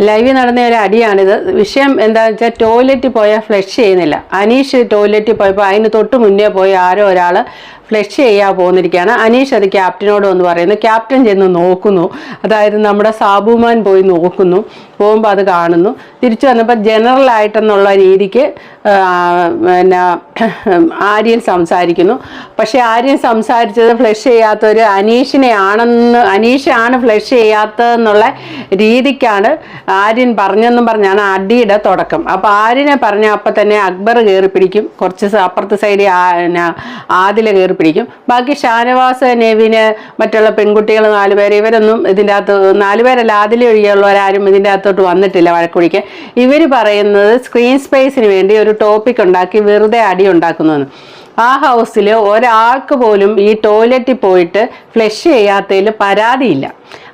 ലൈവിൽ നടന്ന ഒരു അടിയാണിത്. വിഷയം എന്താണെന്ന് വെച്ചാൽ ടോയ്ലറ്റിൽ പോയാൽ ഫ്ലഷ് ചെയ്യുന്നില്ല. അനീഷ് ടോയ്ലറ്റിൽ പോയപ്പോൾ അതിന് തൊട്ട് മുന്നേ പോയി ആരോ ഒരാൾ ഫ്ലഷ് ചെയ്യാൻ പോകുന്നിരിക്കുകയാണ് അനീഷ് അത് ക്യാപ്റ്റനോട് വന്ന് പറയുന്നു. ക്യാപ്റ്റൻ ചെന്ന് നോക്കുന്നു. അതായത് നമ്മുടെ സാബുമാൻ പോയി നോക്കുന്നു. പോകുമ്പോൾ അത് കാണുന്നു. തിരിച്ചു വന്നപ്പോൾ ജനറൽ ആയിട്ടെന്നുള്ള രീതിക്ക് പിന്നെ ആര്യൻ സംസാരിക്കുന്നു. പക്ഷെ ആര്യൻ സംസാരിച്ചത് ഫ്ലഷ് ചെയ്യാത്തൊരു അനീഷിനെ ആണെന്ന് അനീഷാണ് ഫ്ലഷ് ചെയ്യാത്തതെന്നുള്ള രീതിക്കാണ് ആര്യൻ പറഞ്ഞെന്നും പറഞ്ഞാണ് അടിയുടെ തുടക്കം. അപ്പോൾ ആര്യനെ പറഞ്ഞ അപ്പം തന്നെ അക്ബർ കയറി പിടിക്കും കുറച്ച് അപ്പുറത്തെ സൈഡിൽ ആദില കയറി പിടിക്കും. ബാക്കി ഷാനവാസ് നെവിന് മറ്റുള്ള പെൺകുട്ടികൾ നാലുപേർ ഇവരൊന്നും ഇതിന്റെ അകത്ത് നാലുപേരല്ല അതിലെ ഒഴികെയുള്ളവരാരും ഇതിന്റെ അകത്തോട്ട് വന്നിട്ടില്ല വഴക്കുടിക്ക് ഇവർ പറയുന്നത് സ്ക്രീൻ സ്പേസിന് വേണ്ടി ഒരു ടോപ്പിക് ഉണ്ടാക്കി വെറുതെ അടി ഉണ്ടാക്കുന്നതെന്ന് ആ ഹൗസിൽ ഒരാൾക്ക് പോലും ഈ ടോയ്ലറ്റിൽ പോയിട്ട് ഫ്ലഷ് ചെയ്യാത്തതിൽ പരാതിയില്ല.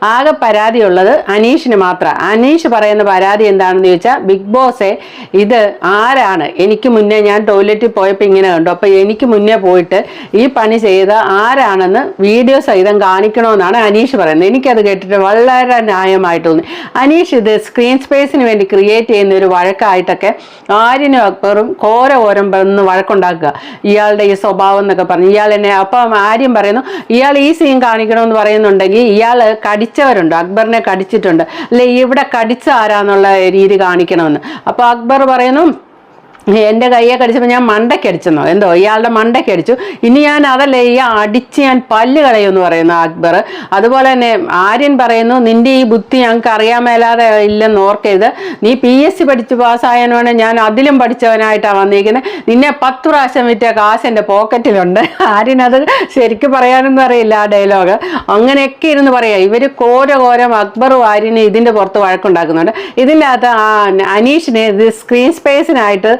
ആകെ പരാതിയുള്ളത് അനീഷിന് മാത്രം. അനീഷ് പറയുന്ന പരാതി എന്താണെന്ന് ചോദിച്ചാൽ ബിഗ് ബോസെ ഇത് ആരാണ്? എനിക്ക് മുന്നേ ഞാൻ ടോയ്ലറ്റിൽ പോയപ്പോൾ ഇങ്ങനെ കണ്ടു. അപ്പോൾ എനിക്ക് മുന്നേ പോയിട്ട് ഈ പണി ചെയ്ത ആരാണെന്ന് വീഡിയോ സഹിതം കാണിക്കണമെന്നാണ് അനീഷ് പറയുന്നത്. എനിക്കത് കേട്ടിട്ട് വളരെ ന്യായമായിട്ട് തോന്നി. അനീഷ് ഇത് സ്ക്രീൻ സ്പേസിന് വേണ്ടി ക്രിയേറ്റ് ചെയ്യുന്ന ഒരു വഴക്കായിട്ടൊക്കെ ആര്യനും അക്ബറും ഘോര ഓരം പറഞ്ഞ് വഴക്കുണ്ടാക്കുക. ഇയാളുടെ ഈ സ്വഭാവം എന്നൊക്കെ പറഞ്ഞു. ഇയാൾ എന്നെ അപ്പം ആര്യം പറയുന്നു ഇയാൾ ഈ സീൻ കാണിക്കണമെന്ന് പറയുന്നുണ്ടെങ്കിൽ ഇയാൾ കടിച്ചവരുണ്ട് അക്ബറിനെ കടിച്ചിട്ടുണ്ട്. അല്ലെ ഇവിടെ കടിച്ച ആരാന്നുള്ള രീതി കാണിക്കണമെന്ന്. അപ്പോൾ അക്ബർ പറയുന്നു എന്റെ കയ്യെ കടിച്ചപ്പോൾ ഞാൻ മണ്ടയ്ക്കടിച്ചെന്നോ എന്തോ? ഇയാളുടെ മണ്ടയ്ക്കടിച്ചു ഇനി ഞാൻ അതല്ല ഈ അടിച്ച് ഞാൻ പല്ല് കളയുമെന്ന് പറയുന്നു അക്ബർ. അതുപോലെ തന്നെ ആര്യൻ പറയുന്നു നിന്റെ ഈ ബുദ്ധി ഞങ്ങൾക്ക് അറിയാൻ മേലാതെ ഇല്ലെന്ന് ഓർക്കരുത്. നീ പി എസ് സി പഠിച്ച് പാസ്സായവനാണ് ഞാൻ അതിലും പഠിച്ചവനായിട്ടാണ് വന്നിരിക്കുന്നത് നിന്നെ പത്ത് പ്രാവശ്യം വിറ്റ കാശ് എന്റെ പോക്കറ്റിലുണ്ട്. ആര്യൻ അത് ശരിക്കും പറയാനൊന്നും അറിയില്ല ആ ഡയലോഗ് അങ്ങനെയൊക്കെ ഇരുന്ന് പറയാം. ഇവർ കോര കോരം അക്ബറും ആര്യനും ഇതിന്റെ പുറത്ത് വഴക്കുണ്ടാക്കുന്നുണ്ട്. ഇതിന്റെ അകത്ത് അനീഷിനെ ഇത് സ്ക്രീൻ സ്പേസിനായിട്ട്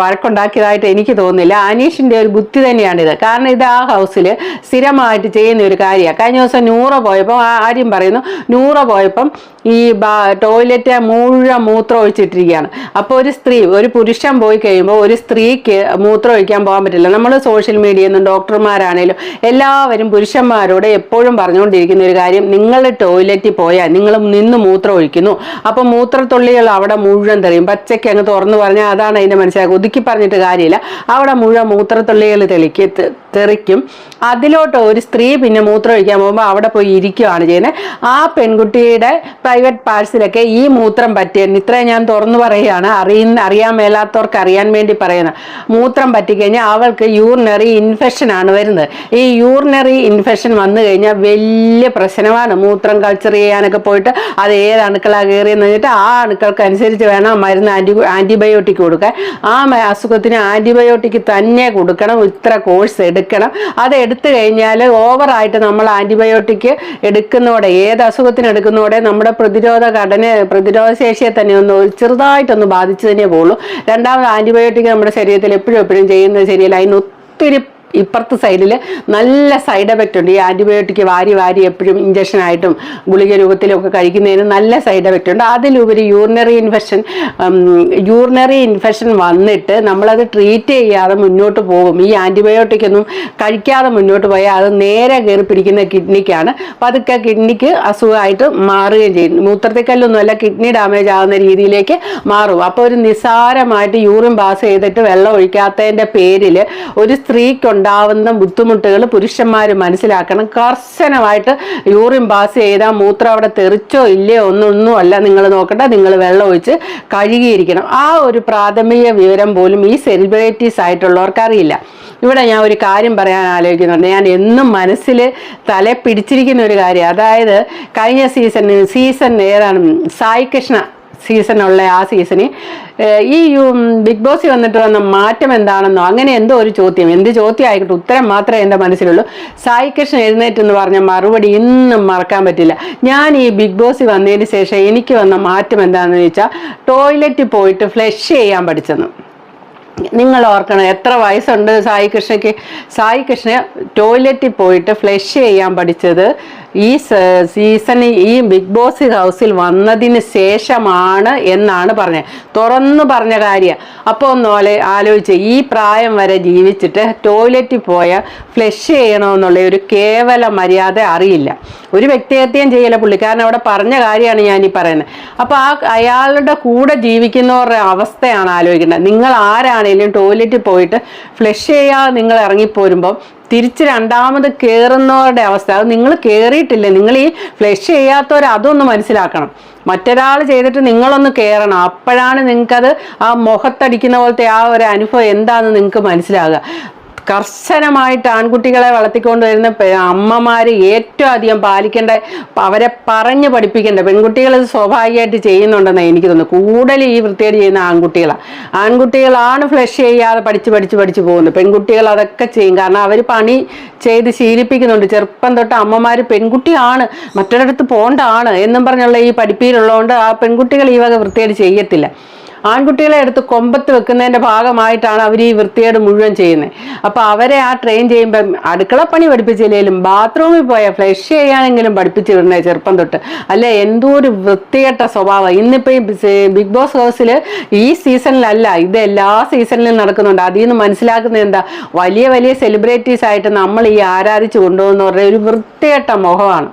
വഴക്കുണ്ടാക്കിയതായിട്ട് എനിക്ക് തോന്നുന്നില്ല. അനീഷിന്റെ ഒരു ബുദ്ധി തന്നെയാണിത്. കാരണം ഇത് ആ ഹൗസിൽ സ്ഥിരമായിട്ട് ചെയ്യുന്ന ഒരു കാര്യമാണ്. കഴിഞ്ഞ ദിവസം നൂറ പോയപ്പോൾ ആര്യം പറയുന്നു നൂറ പോയപ്പം ഈ ടോയ്ലറ്റ് മുഴുവൻ മൂത്രം ഒഴിച്ചിട്ടിരിക്കുകയാണ് അപ്പോൾ ഒരു സ്ത്രീ ഒരു പുരുഷൻ പോയി കഴിയുമ്പോൾ ഒരു സ്ത്രീക്ക് മൂത്രം ഒഴിക്കാൻ പോകാൻ പറ്റില്ല. നമ്മൾ സോഷ്യൽ മീഡിയയിൽ നിന്നും ഡോക്ടർമാരാണേലും എല്ലാവരും പുരുഷന്മാരോട് എപ്പോഴും പറഞ്ഞുകൊണ്ടിരിക്കുന്ന ഒരു കാര്യം നിങ്ങൾ ടോയ്ലറ്റിൽ പോയാൽ നിങ്ങൾ നിന്ന് മൂത്രം ഒഴിക്കുന്നു അപ്പോൾ മൂത്രത്തുള്ളികൾ അവിടെ മുഴുവൻ തെറിയും. പച്ചയ്ക്ക് അങ്ങ് തുറന്നു പറഞ്ഞാൽ അതാണ് അതിന്റെ മനസ്സിലാക്കുക ഒതുക്കി പറഞ്ഞിട്ട് കാര്യമില്ല. അവിടെ മുഴുവൻ മൂത്രത്തുള്ളികൾ തെളിക്ക് തെറിക്കും. അതിലോട്ട് ഒരു സ്ത്രീ പിന്നെ മൂത്രം ഒഴിക്കാൻ പോകുമ്പോൾ അവിടെ പോയി ഇരിക്കുകയാണ് ചെയ്യുന്നത് ആ പെൺകുട്ടിയുടെ പ്രൈവറ്റ് പാർട്സിലൊക്കെ ഈ മൂത്രം പറ്റിയ ഇത്രയും ഞാൻ തുറന്നു പറയുകയാണ് അറിയുന്ന അറിയാൻ മേലാത്തവർക്ക് അറിയാൻ വേണ്ടി പറയുന്നത് മൂത്രം പറ്റിക്കഴിഞ്ഞാൽ അവൾക്ക് യൂറിനറി ഇൻഫെക്ഷൻ ആണ് വരുന്നത്. ഈ യൂറിനറി ഇൻഫെക്ഷൻ വന്നു കഴിഞ്ഞാൽ വലിയ പ്രശ്നമാണ്. മൂത്രം കൾച്ചർ ചെയ്യാനൊക്കെ പോയിട്ട് അത് ഏത് അണുക്കളാണ് കയറിയെന്ന് വെച്ചിട്ട് ആ അണുക്കൾക്ക് അനുസരിച്ച് വേണം മരുന്ന് ആന്റി ആന്റിബയോട്ടിക് കൊടുക്കാൻ. ആ അസുഖത്തിന് ആന്റിബയോട്ടിക് തന്നെ കൊടുക്കണം ഇത്ര കോഴ്സ് എടുക്കണം. അത് എടുത്തു കഴിഞ്ഞാൽ ഓവറായിട്ട് നമ്മൾ ആന്റിബയോട്ടിക് എടുക്കുന്നതോടെ ഏത് അസുഖത്തിന് എടുക്കുന്നതോടെ നമ്മുടെ പ്രതിരോധ ഘടന പ്രതിരോധ ശേഷിയെ തന്നെ ഒന്ന് ചെറുതായിട്ടൊന്ന് ബാധിച്ചു തന്നെ പോകുള്ളൂ രണ്ടാമത് ആന്റിബയോട്ടിക് നമ്മുടെ ശരീരത്തിൽ എപ്പോഴും എപ്പോഴും ചെയ്യുന്നത് ശരിയല്ല. അതിന് ഒത്തിരി ഇപ്പുറത്തെ സൈഡിൽ നല്ല സൈഡ് എഫക്റ്റ് ഉണ്ട്. ഈ ആന്റിബയോട്ടിക് വാരി വാരി എപ്പോഴും ഇഞ്ചക്ഷനായിട്ടും ഗുളിക രൂപത്തിലൊക്കെ കഴിക്കുന്നതിന് നല്ല സൈഡ് എഫക്റ്റ് ഉണ്ട്. അതിലുപരി യൂറിനറി ഇൻഫെക്ഷൻ യൂറിനറി ഇൻഫെക്ഷൻ വന്നിട്ട് നമ്മളത് ട്രീറ്റ് ചെയ്യാതെ മുന്നോട്ട് പോകും. ഈ ആന്റിബയോട്ടിക് ഒന്നും കഴിക്കാതെ മുന്നോട്ട് പോയാൽ അത് നേരെ കയറി പിടിക്കുന്ന കിഡ്നിക്കാണ്. പതുക്കെ കിഡ്നിക്ക് അസുഖമായിട്ട് മാറുകയും ചെയ്യും. മൂത്രത്തിക്കല്ലൊന്നുമല്ല കിഡ്നി ഡാമേജ് ആകുന്ന രീതിയിലേക്ക് മാറും. അപ്പോൾ ഒരു നിസ്സാരമായിട്ട് യൂറിൻ പാസ് ചെയ്തിട്ട് വെള്ളം ഒഴിക്കാത്തതിന്റെ പേരിൽ ഒരു സ്ത്രീക്കുണ്ടാവുന്ന ബുദ്ധിമുട്ടുകൾ പുരുഷന്മാർ മനസ്സിലാക്കണം. കർശനമായിട്ട് യൂറിൻ പാസ് ചെയ്താൽ മൂത്രം അവിടെ തെറിച്ചോ ഇല്ലയോ ഒന്നൊന്നും അല്ല നിങ്ങൾ നോക്കണ്ട നിങ്ങൾ വെള്ളം ഒഴിച്ച് കഴുകിയിരിക്കണം. ആ ഒരു പ്രാഥമിക വിവരം പോലും ഈ സെലിബ്രിറ്റീസ് ആയിട്ടുള്ളവർക്ക് അറിയില്ല. ഇവിടെ ഞാൻ ഒരു കാര്യം പറയാൻ ആലോചിക്കുന്നുണ്ട്. ഞാൻ എന്നും മനസ്സിൽ തല പിടിച്ചിരിക്കുന്ന ഒരു കാര്യം. അതായത് കഴിഞ്ഞ സീസൺ സീസൺ ഏതാണ്? സായി കൃഷ്ണ സീസണുള്ള ആ സീസണിൽ ഈ ബിഗ് ബോസിൽ വന്നിട്ട് വന്ന മാറ്റം എന്താണെന്നോ അങ്ങനെ എന്തോ ഒരു ചോദ്യം. എന്ത് ചോദ്യം ആയിക്കോട്ടെ ഉത്തരം മാത്രമേ എന്റെ മനസ്സിലുള്ളൂ. സായി കൃഷ്ണൻ എഴുന്നേറ്റ് എന്ന് പറഞ്ഞ മറുപടി ഇന്നും മറക്കാൻ പറ്റില്ല. ഞാൻ ഈ ബിഗ് ബോസിൽ വന്നതിന് ശേഷം എനിക്ക് വന്ന മാറ്റം എന്താണെന്ന് ചോദിച്ചാൽ ടോയ്ലറ്റിൽ പോയിട്ട് ഫ്ലഷ് ചെയ്യാൻ പഠിച്ചെന്ന്. നിങ്ങൾ ഓർക്കണം എത്ര വയസ്സുണ്ട് സായി കൃഷ്ണയ്ക്ക്? സായി കൃഷ്ണ ടോയ്ലറ്റിൽ പോയിട്ട് ഫ്ലഷ് ചെയ്യാൻ പഠിച്ചത് ഈ സീസണിൽ ഈ ബിഗ് ബോസ് ഹൗസിൽ വന്നതിന് ശേഷമാണ് എന്നാണ് പറഞ്ഞത്. തുറന്നു പറഞ്ഞ കാര്യം. അപ്പോൾ ഒന്നോലെ ആലോചിച്ച്. ഈ പ്രായം വരെ ജീവിച്ചിട്ട് ടോയ്ലറ്റിൽ പോയ ഫ്ലഷ് ചെയ്യണമെന്നുള്ള ഒരു കേവല മര്യാദ അറിയില്ല. ഒരു വ്യക്തിഹത്യം ചെയ്യല പുള്ളിക്കാരൻ അവിടെ പറഞ്ഞ കാര്യമാണ് ഞാൻ ഈ പറയുന്നത്. അപ്പോൾ ആ അയാളുടെ കൂടെ ജീവിക്കുന്നവരുടെ അവസ്ഥയാണ് ആലോചിക്കേണ്ടത് നിങ്ങൾ ആരാണേലും ടോയ്ലറ്റിൽ പോയിട്ട് ഫ്ലഷ് ചെയ്യാതെ നിങ്ങൾ ഇറങ്ങിപ്പോരുമ്പം തിരിച്ച് രണ്ടാമത് കയറുന്നവരുടെ അവസ്ഥ. അത് നിങ്ങൾ കയറിയിട്ടില്ല നിങ്ങൾ ഈ ഫ്ലഷ് ചെയ്യാത്തവർ അതൊന്ന് മനസ്സിലാക്കണം. മറ്റൊരാൾ ചെയ്തിട്ട് നിങ്ങളൊന്ന് കയറണം അപ്പോഴാണ് നിങ്ങൾക്കത് ആ മുഖത്തടിക്കുന്ന പോലത്തെ ആ ഒരു അനുഭവം എന്താണെന്ന് നിങ്ങൾക്ക് മനസ്സിലാകുക. കർശനമായിട്ട് ആൺകുട്ടികളെ വളർത്തിക്കൊണ്ട് വരുന്ന പെ- അമ്മമാര് ഏറ്റവും അധികം പാലിക്കേണ്ട അവരെ പറഞ്ഞു പഠിപ്പിക്കേണ്ട പെൺകുട്ടികൾ ഇത് സ്വാഭാവികമായിട്ട് ചെയ്യുന്നുണ്ടെന്ന് എനിക്ക് തോന്നുന്നു. കൂടുതൽ ഈ വൃത്തികേട് ചെയ്യുന്ന ആൺകുട്ടികളാണ് ആൺകുട്ടികളാണ് ഫ്ലഷ് ചെയ്യാതെ പഠിച്ച് പഠിച്ച് പഠിച്ച് പോകുന്നത്. പെൺകുട്ടികൾ അതൊക്കെ ചെയ്യും. കാരണം അവർ പണി ചെയ്ത് ശീലിപ്പിക്കുന്നുണ്ട്. ചെറുപ്പം തൊട്ട് അമ്മമാർ പെൺകുട്ടിയാണ്. മറ്റൊരിടത്ത് പോണ്ടാണ് എന്നും പറഞ്ഞുള്ള ഈ പഠിപ്പിയിലുള്ളതുകൊണ്ട് ആ പെൺകുട്ടികൾ ഈ വക വൃത്തികേട് ചെയ്യത്തില്ല. ആൺകുട്ടികളെ എടുത്ത് കൊമ്പത്ത് വെക്കുന്നതിന്റെ ഭാഗമായിട്ടാണ് അവർ ഈ വൃത്തികേട് മുഴുവൻ ചെയ്യുന്നത് അപ്പൊ അവരെ ആ ട്രെയിൻ ചെയ്യുമ്പം അടുക്കളപ്പണി പഠിപ്പിച്ചില്ലെങ്കിലും ബാത്റൂമിൽ പോയ ഫ്ലഷ് ചെയ്യാനെങ്കിലും പഠിപ്പിച്ചു വിടണേ ചെറുപ്പം തൊട്ട്. അല്ലെ? എന്തോ ഒരു വൃത്തികെട്ട സ്വഭാവം. ഇന്നിപ്പോ ഈ ബിഗ് ബോസ് ഹൗസിൽ ഈ സീസണിലല്ല ഇത് എല്ലാ സീസണിലും നടക്കുന്നുണ്ട്. അതിൽ നിന്ന് മനസ്സിലാക്കുന്നത് എന്താ? വലിയ വലിയ സെലിബ്രിറ്റീസ് ആയിട്ട് നമ്മൾ ഈ ആരാധിച്ചു കൊണ്ടുപോകുന്നവരുടെ ഒരു വൃത്തികെട്ട മുഖമാണ്.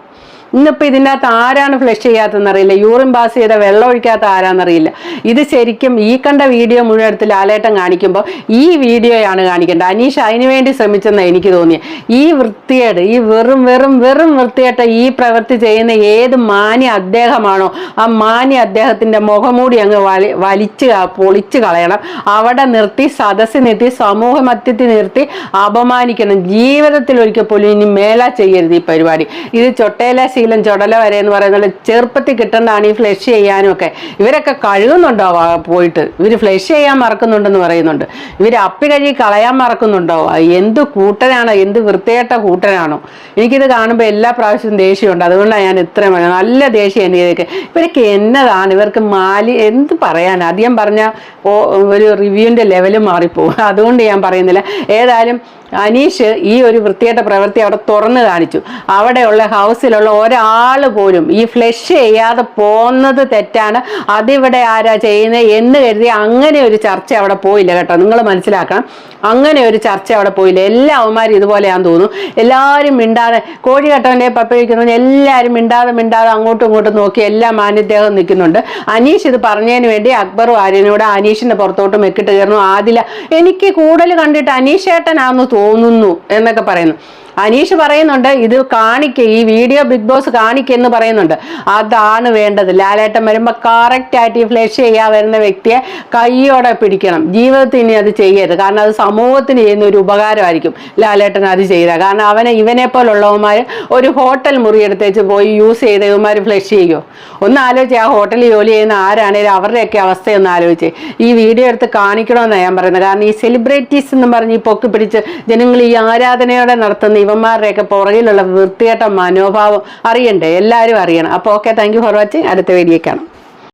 ഇന്നിപ്പോൾ ഇതിന്റെ അകത്ത് ആരാണ് ഫ്ലഷ് ചെയ്യാത്തതെന്നറിയില്ല. യൂറിൻ പാസ് ചെയ്ത വെള്ളം ഒഴിക്കാത്ത ആരാന്നറിയില്ല. ഇത് ശരിക്കും ഈ കണ്ട വീഡിയോ മുഴുവൻ എടുത്ത് ലാലേട്ടൻ കാണിക്കുമ്പോൾ ഈ വീഡിയോയാണ് കാണിക്കേണ്ടത്. അനീഷ് അതിനു വേണ്ടി ശ്രമിച്ചെന്ന് എനിക്ക് തോന്നിയത് ഈ വൃത്തിയേട് ഈ വെറും വെറും വെറും വൃത്തിയേട്ട ഈ പ്രവൃത്തി ചെയ്യുന്ന ഏത് മാന്യ അദ്ദേഹമാണോ ആ മാന്യ അദ്ദേഹത്തിന്റെ മുഖമൂടി അങ്ങ് വലി വലിച്ച് പൊളിച്ച് കളയണം. അവിടെ നിർത്തി സദസ്സിൽ നിർത്തി സമൂഹ മധ്യത്തിൽ നിർത്തി അപമാനിക്കണം. ജീവിതത്തിൽ ഒരിക്കൽ പോലും ഇനി മേല ചെയ്യരുത് ഈ പരിപാടി. ഇത് ചൊട്ടേല ശീലം ചൊടല വരെ എന്ന് പറയുന്നത് ചെറുപ്പത്തിൽ കിട്ടേണ്ടതാണ് ഈ ഫ്ലഷ് ചെയ്യാനും ഒക്കെ ഇവരൊക്കെ കഴുകുന്നുണ്ടോ പോയിട്ട്? ഇവർ ഫ്ലഷ് ചെയ്യാൻ മറക്കുന്നുണ്ടെന്ന് പറയുന്നുണ്ട്. ഇവർ അപ്പി കഴുകി കളയാൻ മറക്കുന്നുണ്ടോ? എന്ത് കൂട്ടനാണോ എന്ത് വൃത്തികെട്ട കൂട്ടനാണോ എനിക്കിത് കാണുമ്പോൾ എല്ലാ പ്രാവശ്യവും ദേഷ്യമുണ്ട്. അതുകൊണ്ടാണ് ഞാൻ ഇത്രയും. നല്ല ദേഷ്യം എനിക്ക് ഇവരൊക്കെ എന്നതാണ്? ഇവർക്ക് മാലി എന്ത് പറയാൻ അധികം പറഞ്ഞാൽ ഒരു റിവ്യൂവിന്റെ ലെവലും മാറിപ്പോകും അതുകൊണ്ട് ഞാൻ പറയുന്നില്ല. ഏതായാലും അനീഷ് ഈ ഒരു വൃത്തികെട്ട പ്രവൃത്തി അവിടെ തുറന്നു കാണിച്ചു. അവിടെയുള്ള ഹൗസിലുള്ള ഒരാൾ പോലും ഈ ഫ്ലഷ് ചെയ്യാതെ പോകുന്നത് തെറ്റാണ്. അതിവിടെ ആരാ ചെയ്യുന്നത് എന്ന് കരുതി അങ്ങനെ ഒരു ചർച്ച അവിടെ പോയില്ല കേട്ടോ. നിങ്ങൾ മനസ്സിലാക്കണം. അങ്ങനെ ഒരു ചർച്ച അവിടെ പോയില്ല. എല്ലാ അവന്മാരും ഇതുപോലെയാന്ന് തോന്നുന്നു. എല്ലാവരും മിണ്ടാതെ കോഴി കട്ടവന്റെ പപ്പ വയ്ക്കുന്നവൻ എല്ലാവരും മിണ്ടാതെ മിണ്ടാതെ അങ്ങോട്ടും ഇങ്ങോട്ടും നോക്കി എല്ലാ മാന്യദ്ദേഹം നിൽക്കുന്നുണ്ട്. അനീഷ് ഇത് പറഞ്ഞതിന് വേണ്ടി അക്ബറും ആര്യനോട് അനീഷിന്റെ പുറത്തോട്ട് മെക്കിട്ട് കയറുന്നു. ആദില എനിക്ക് കൂടുതൽ കണ്ടിട്ട് അനീഷ് ഏട്ടനാന്ന് തോന്നുന്നു എന്നൊക്കെ പറയുന്നു. അനീഷ് പറയുന്നുണ്ട് ഇത് കാണിക്ക ഈ വീഡിയോ ബിഗ് ബോസ് കാണിക്കെന്ന് പറയുന്നുണ്ട്. അതാണ് വേണ്ടത്. ലാലേട്ടൻ വരുമ്പോൾ കറക്റ്റായിട്ട് ഈ ഫ്ലഷ് ചെയ്യാൻ വരുന്ന വ്യക്തിയെ കൈയോടെ പിടിക്കണം. ജീവിതത്തിൽ ഇനി അത് ചെയ്യരുത്. കാരണം അത് സമൂഹത്തിന് ചെയ്യുന്ന ഒരു ഉപകാരമായിരിക്കും ലാലേട്ടൻ അത് ചെയ്ത കാരണം അവനെ ഇവനെ പോലുള്ളവന്മാർ ഒരു ഹോട്ടൽ മുറിയെടുത്തേച്ച് പോയി യൂസ് ചെയ്ത് ഇവന്മാർ ഫ്ലഷ് ചെയ്യുമോ ഒന്ന് ആലോചിച്ച് ആ ഹോട്ടലിൽ ജോലി ചെയ്യുന്ന ആരാണേലും അവരുടെയൊക്കെ അവസ്ഥ അവസ്ഥയൊന്ന് ആലോചിച്ച്. ഈ വീഡിയോ എടുത്ത് കാണിക്കണമെന്നാണ് ഞാൻ പറയുന്നത്. കാരണം ഈ സെലിബ്രിറ്റീസ് എന്ന് പറഞ്ഞ് ഈ പൊക്കി പിടിച്ച് ജനങ്ങൾ ഈ ആരാധനയോടെ നടത്തുന്ന ഇവന്മാരുടെയൊക്കെ പുറകിലുള്ള വൃത്തിയേട്ട മനോഭാവം അറിയണ്ടേ? എല്ലാവരും അറിയണം. അപ്പോൾ okay thank you for watching അടുത്ത വീഡിയോ കാണാം.